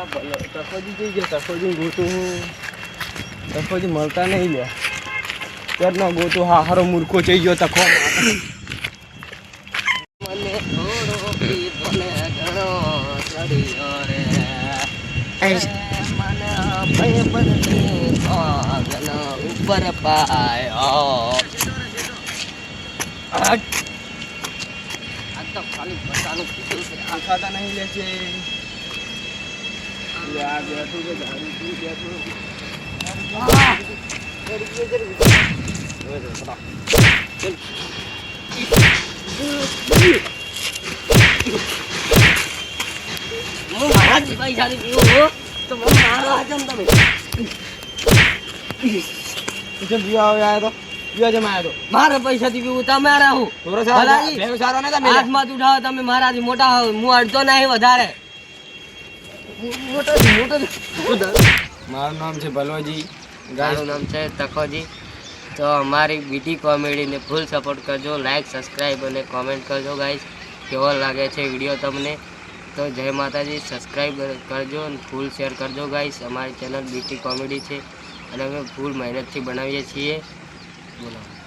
તકોજી જઈ મળતા નહીં લે ત્યારનો ગોતું હા હારો મૂર્ખો જઈ ગયો તકો આ તો ખાલી પોતાનું કીધું નહીં લે છે. લે આ બેઠું છે દારૂ પી બેઠું આ! જરી બે, જરી બે. હવે જો, ફટા. ચલ. હું મારા મારો હાચમ તમે કેમ પીવા તો પીવા જેમ આયો તો મારા પૈસાથી પીવું તમારે હું થોડો સારો તમે હાથમાં ઉઠાવો તમે મારાથી મોટા હો હું અડતો નહીં વધારે. મારું નામ છે ભલોજી મારું નામ છે તખોજી તો અમારી બીટી કોમેડીને ફૂલ સપોર્ટ કરજો લાઈક સબસ્ક્રાઈબ અને કોમેન્ટ કરજો ગાઈસ કેવો લાગે છે વીડિયો તમને? તો જય માતાજી સબસ્ક્રાઈબ કરજો અને ફૂલ શેર કરજો ગાઈસ અમારી ચેનલ બીટી કોમેડી છે. અને અમે ફૂલ મહેનતથી બનાવીએ છીએ. બોલો.